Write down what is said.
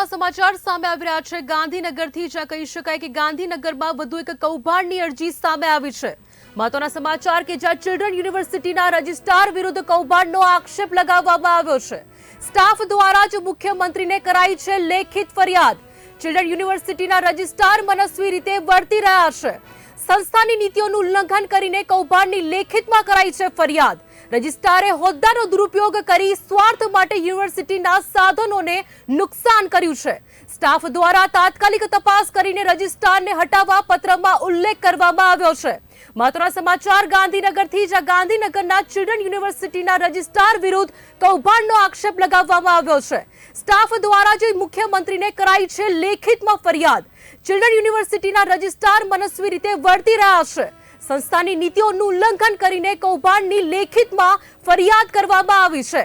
મહત્વના સમાચાર સામે આવી છે. ગાંધીનગરથી જ્યાં કહી શકાય કે ગાંધીનગરમાં વધુ એક કૌભાંડની અરજી સામે આવી છે. મહત્વના સમાચાર કે જ્યાં ચિલ્ડ્રન યુનિવર્સિટીના રજિસ્ટ્રાર વિરુદ્ધ કૌભાંડનો આક્ષેપ લગાવવામાં આવ્યો છે. સ્ટાફ દ્વારા જ મુખ્યમંત્રીને કરાઈ છે લેખિત ફરિયાદ. ચિલ્ડ્રન યુનિવર્સિટીના રજિસ્ટ્રાર મનસ્વી રીતે વર્તી રહ્યા છે. સંસ્થાની નીતિઓનું ઉલ્લંઘન કરીને કૌભાંડની લેખિતમાં કરાઈ છે ફરિયાદ. રજિસ્ટ્રારે હોદ્દાનો દુરુપયોગ કરી સ્વાર્થ માટે યુનિવર્સિટીના સાધનોને નુકસાન કર્યું છે. સ્ટાફ દ્વારા તાત્કાલિક તપાસ કરીને રજિસ્ટ્રારને હટાવવા પત્રમાં ઉલ્લેખ કરવામાં આવ્યો છે. મહત્વના સમાચાર, ગાંધીનગરથી જ ગાંધીનગરના ચિલ્ડ્રન યુનિવર્સિટીના રજિસ્ટ્રાર વિરુદ્ધ કૌભાંડનો આક્ષેપ લગાવવામાં આવ્યો છે. સ્ટાફ દ્વારા જે મુખ્યમંત્રીને કરાઈ છે લેખિતમાં ફરિયાદ. ચિલ્ડ્રન યુનિવર્સિટીના રજિસ્ટ્રાર મનસ્વી રીતે વર્તી રહ્યા છે. સંસ્થાની નીતિઓનું ઉલ્લંઘન કરીને કૌભાંડની લેખિતમાં ફરિયાદ કરવામાં આવી છે.